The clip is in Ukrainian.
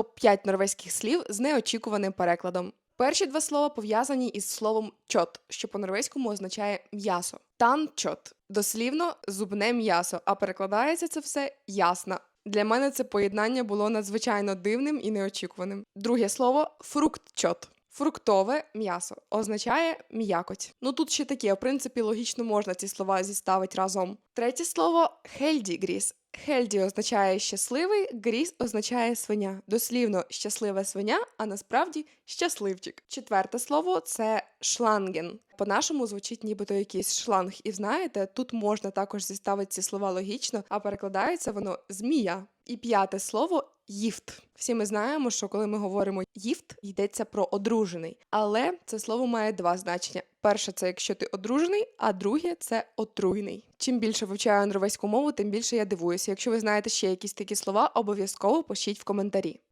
Топ-5 норвезьких слів з неочікуваним перекладом. Перші два слова пов'язані із словом чот, що по-норвезькому означає м'ясо. Танчот дослівно зубне м'ясо, а перекладається це все ясно. Для мене це поєднання було надзвичайно дивним і неочікуваним. Друге слово фруктчот. Фруктове м'ясо означає м'якоть. Ну тут ще таке, в принципі, логічно можна ці слова зіставити разом. Третє слово хельдігріс. Хельді означає щасливий, гріс означає свиня. Дослівно щаслива свиня, а насправді щасливчик. Четверте слово це шланген. По-нашому звучить нібито якийсь шланг. І знаєте, тут можна також зіставити ці слова логічно, а перекладається воно змія. І п'яте слово їфт. Всі ми знаємо, що коли ми говоримо їфт, йдеться про одружений. Але це слово має два значення: перше це якщо ти одружений, а друге це отруйний. Чим більше вивчаю норвезьку мову, тим більше я дивуюся. Якщо ви знаєте ще якісь такі слова, обов'язково пишіть в коментарі.